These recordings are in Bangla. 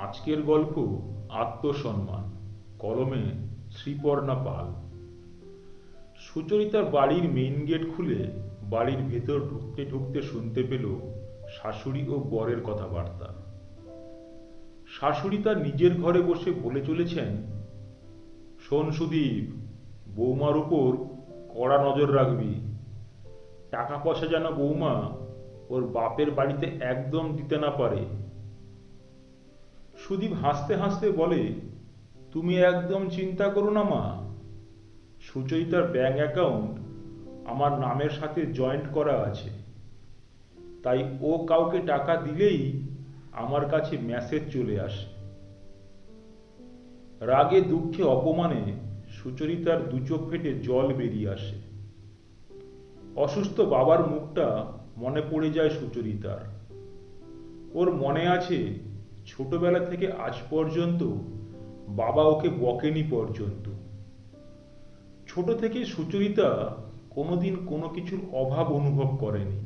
আজকের গল্প আত্মসম্মান, কলমে শ্রীপর্ণা পাল। সুচরিতার বাড়ির মেইন গেট খুলে বাড়ির ভেতর ঢুকতে ঢুকতে শুনতে পেল শাশুড়ি ও বরের কথাবার্তা। শাশুড়ি তার নিজের ঘরে বসে বলে চলেছেন, শোন সুদীপ, বৌমার উপর কড়া নজর রাখবি। টাকা পয়সা যেন বৌমা ওর বাপের বাড়িতে একদম দিতে না পারে। সুদীপ হাসতে হাসতে বলে, তুমি একদম চিন্তা করো না, মা। সুচরিতার ব্যাঙ্ক অ্যাকাউন্ট আমার নামের সাথে জয়েন্ট করা আছে। তাই ও কাউকে টাকা দিলেই আমার কাছে মেসেজ চলে আসে। রাগে, দুঃখে, অপমানে সুচরিতার দু চোখ ফেটে জল বেরিয়ে আসে। অসুস্থ বাবার মুখটা মনে পড়ে যায় সুচরিতার। ওর মনে আছে ছোটবেলা থেকে আজ পর্যন্ত বাবা ওকে বকেনি পর্যন্ত। ছোট থেকে সুচরিতা কোনোদিন কোনো কিছুর অভাব অনুভব করেনি।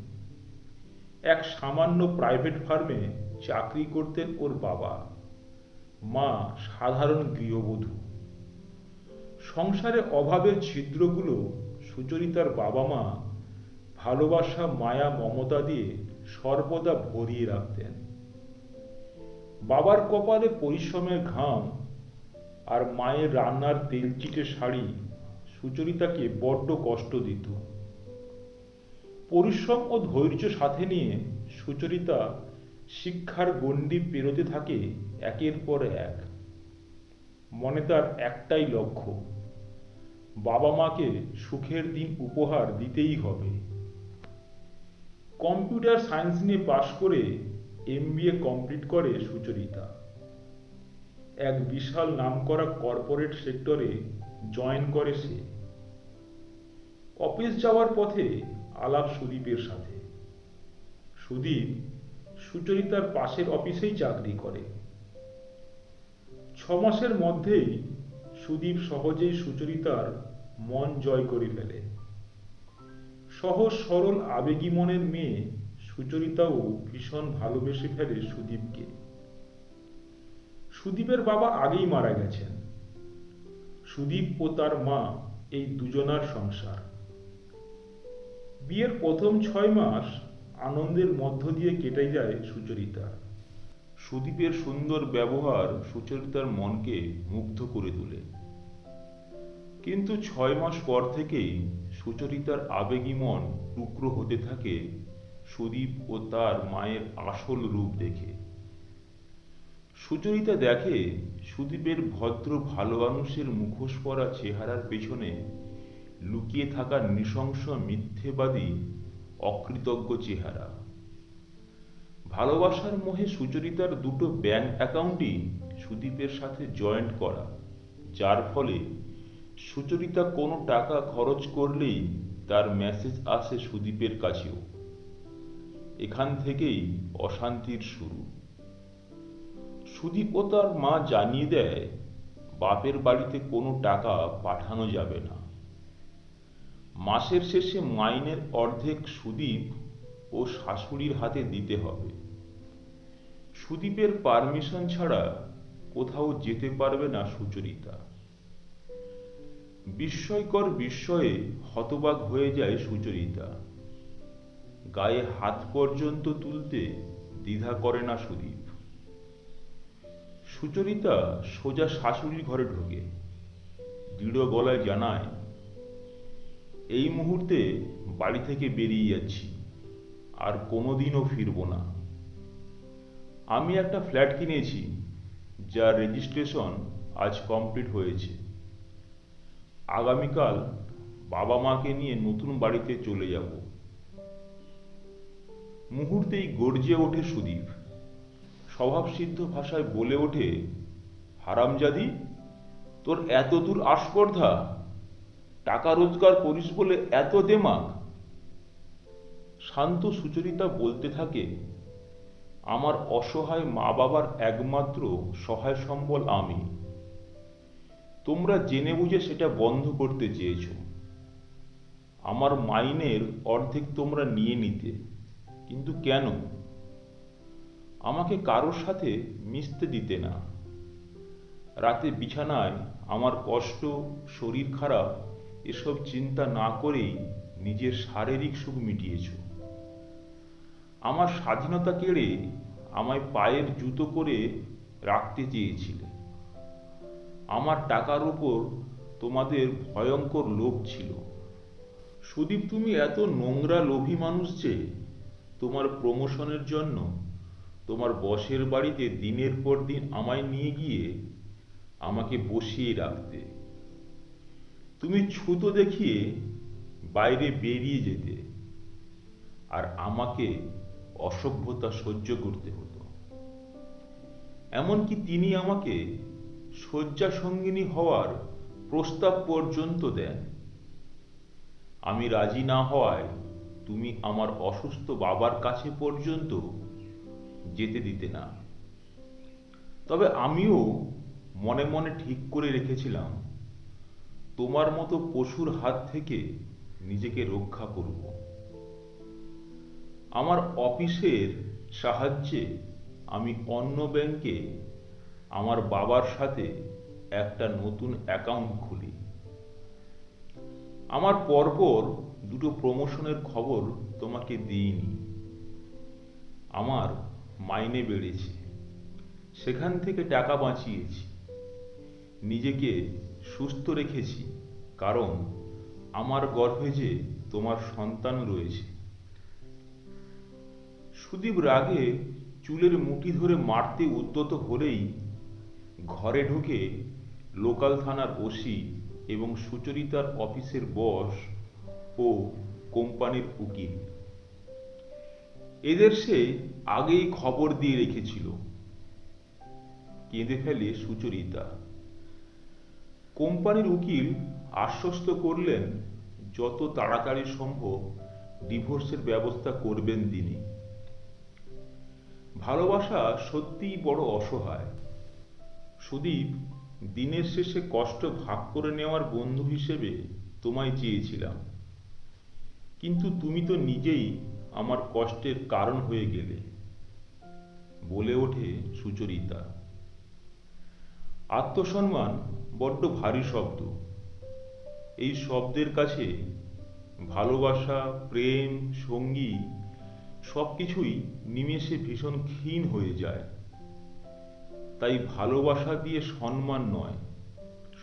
এক সামান্য প্রাইভেট ফার্মে চাকরি করতেন ওর বাবা। মা সাধারণ গৃহবধূ। সংসারে অভাবের ছিদ্রগুলো সুচরিতার বাবা মা ভালোবাসা, মায়া, মমতা দিয়ে সর্বদা ভরিয়ে রাখতেন। বাবার কপালে পরিশ্রমের ঘাম আর মায়ের রান্নার তেলচিটে শাড়ি সুচরিতাকে বড্ড কষ্ট দিত। পরিশ্রম ও ধৈর্য সাথে নিয়ে সুচরিতা শিক্ষার গণ্ডি পেরোতে থাকে একের পর এক। মনে তার একটাই লক্ষ্য, বাবা মাকে সুখের দিন উপহার দিতেই হবে। কম্পিউটার সায়েন্স নিয়ে পাশ করে এমবিএ কমপ্লিট করে সুচরিতা। এক বিশাল নামকরা কর্পোরেট সেক্টরে জয়েন করে সে। অফিস যাওয়ার পথে আলাপ সুদীপের সাথে। সুদীপ সুচরিতার পাশের অফিসেই চাকরি করে। ছ মাসের মধ্যেই সুদীপ সহজেই সুচরিতার মন জয় করে ফেলে। সহজ সরল আবেগী মনের মেয়ে সুচরিতাও ভীষণ ভালোবেসে ফেলে সুদীপকে। সুদীপের বাবা আগেই মারা গেছেন। সুদীপ ও তার মা এই দুজনার সংসার। বিয়ের প্রথম ছয় মাস আনন্দের মধ্য দিয়ে কেটে যায় সুচরিতা। সুদীপের সুন্দর ব্যবহার সুচরিতার মনকে মুগ্ধ করে তোলে। কিন্তু ছয় মাস পর থেকেই সুচরিতার আবেগী মন টুকরো হতে থাকে সুদীপ ও তার মায়ের আসল রূপ দেখে। সুচরিতা দেখে সুদীপের ভদ্র ভালো মানুষের মুখোশ পরা চেহারার পেছনে লুকিয়ে থাকা নৃশংস মিথ্যেবাদী অকৃতজ্ঞ চেহারা। ভালোবাসার মোহে সুচরিতার দুটো ব্যাংক অ্যাকাউন্টই সুদীপের সাথে জয়েন্ট করা, যার ফলে সুচরিতা কোনো টাকা খরচ করলেই তার মেসেজ আসে সুদীপের কাছেও। এখান থেকেই অশান্তির শুরু। সুদীপ ও তার মা জানিয়ে দেয়, বাপের বাড়িতে কোনো টাকা পাঠানো যাবে না। মাসের শেষে মাইনের অর্ধেক সুদীপ ও শাশুড়ির হাতে দিতে হবে। সুদীপের পারমিশন ছাড়া কোথাও যেতে পারবে না সুচরিতা। বিস্ময়কর বিস্ময়ে হতবাক হয়ে যায় সুচরিতা। গায়ে হাত পর্যন্ত তুলতে দ্বিধা করে না সুদীপ। সুচরিতা সোজা শাশুড়ির ঘরে ঢোকে। দৃঢ় গলায় জানায়, এই মুহূর্তে বাড়ি থেকে বেরিয়ে যাচ্ছি, আর কোনোদিনও ফিরব না। আমি একটা ফ্ল্যাট কিনেছি, যার রেজিস্ট্রেশন আজ কমপ্লিট হয়েছে। আগামীকাল বাবা মাকে নিয়ে নতুন বাড়িতে চলে যাব। মুহূর্তেই গর্জে ওঠে সুদীপ। স্বভাবসিদ্ধ ভাষায় বলে ওঠে, হারামজাদি, তোর এত দূর আস্পর্ধা? টাকা রোজগার করিস বলে এত দেমাক শান্ত সুচরিতা বলতে থাকে, আমার অসহায় মা বাবার একমাত্র সহায় সম্বল আমি। তোমরা জেনে বুঝে সেটা বন্ধ করতে চেয়েছ। আমার মাইনের অর্ধেক তোমরা নিয়ে নিতে। কিন্তু কেন? আমাকে কারোর সাথে মিশতে দিতে না। রাতে বিছানায় আমার কষ্ট, শরীর খারাপ, এসব চিন্তা না করেই নিজের শারীরিক সুখ মিটিয়েছ। আমার স্বাধীনতা কেড়ে আমায় পায়ের জুতো করে রাখতে চেয়েছিলে। আমার টাকার উপর তোমাদের ভয়ঙ্কর লোভ ছিল। সুদীপ, তুমি এত নোংরা লোভী মানুষ যে তোমার প্রমোশনের জন্য তোমার বসের বাড়িতে দিনের পর দিন আমায় নিয়ে গিয়ে আমাকে বসিয়ে রাখতে। তুমি ছুতো দেখিয়ে বাইরে বেরিয়ে যেতে আর আমাকে অসভ্যতা সহ্য করতে হতো। এমনকি তিনি আমাকে শয্যা সঙ্গিনী হওয়ার প্রস্তাব পর্যন্ত দেন। আমি রাজি না হওয়ায় তুমি আমার অসুস্থ বাবার কাছে পর্যন্ত যেতে দিতে না। তবে আমিও মনে মনে ঠিক করে রেখেছিলাম, তোমার মতো পশুর হাত থেকে নিজেকে রক্ষা করব। আমার অফিসের সাহায্যে আমি অন্য ব্যাংকে আমার বাবার সাথে একটা নতুন অ্যাকাউন্ট খুলি। আমার পরপর দুটো প্রমোশনের খবর তোমাকে দিইনি। আমার মাইনে বেড়েছে। সেখান থেকে টাকা বাঁচিয়েছি। নিজেকে সুস্থ রেখেছি। কারণ আমার গর্ভে যে তোমার সন্তান রয়েছে। সুদীপ রাগে চুলের মুঠি ধরে মারতে উদ্যত হলেই ঘরে ঢুকে লোকাল থানার ওসি এবং সুচরিতার অফিসের বস ও কোম্পানির উকিল। এদের সে আগেই খবর দিয়ে রেখেছিল। কেঁদে ফেলে সুচরিতা। কোম্পানির উকিল আশ্বস্ত করলেন, যত তাড়াতাড়ি সম্ভব ডিভোর্সের ব্যবস্থা করবেন তিনি। ভালোবাসা সত্যিই বড় অসহায়। সুদীপ দিনের শেষে কষ্ট ভাগ করে নেওয়ার বন্ধু হিসেবে তোমায় চেয়েছিলাম। কিন্তু তুমি তো নিজেই আমার কষ্টের কারণ হয়ে গেলে। বলে ওঠে সুচরিতা। আত্মসম্মান বড্ড ভারী শব্দ। এই শব্দের কাছে ভালোবাসা, প্রেম, সঙ্গী সবকিছুই নিমেষে ভীষণ ক্ষীণ হয়ে যায়। তাই ভালোবাসা দিয়ে সম্মান নয়,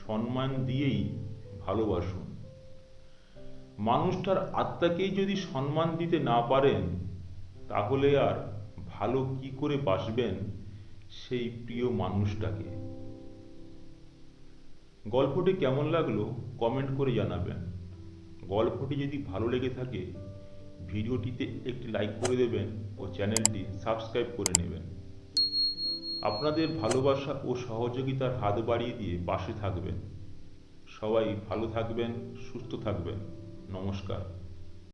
সম্মান দিয়েই মানুষটার আত্মাকেই যদি সম্মান দিতে না পারেন, তাহলে আর ভালো কি করে বাসবেন সেই প্রিয় মানুষটাকে? গল্পটি কেমন লাগল কমেন্ট করে জানাবেন। গল্পটি যদি ভালো লেগে থাকে, ভিডিওটিতে একটি লাইক করে দেবেন ও চ্যানেলটি সাবস্ক্রাইব করে নেবেন। আপনাদের ভালোবাসা ও সহযোগিতার হাত বাড়িয়ে দিয়ে পাশে থাকবেন। সবাই ভালো থাকবেন, সুস্থ থাকবেন। নমস্কার।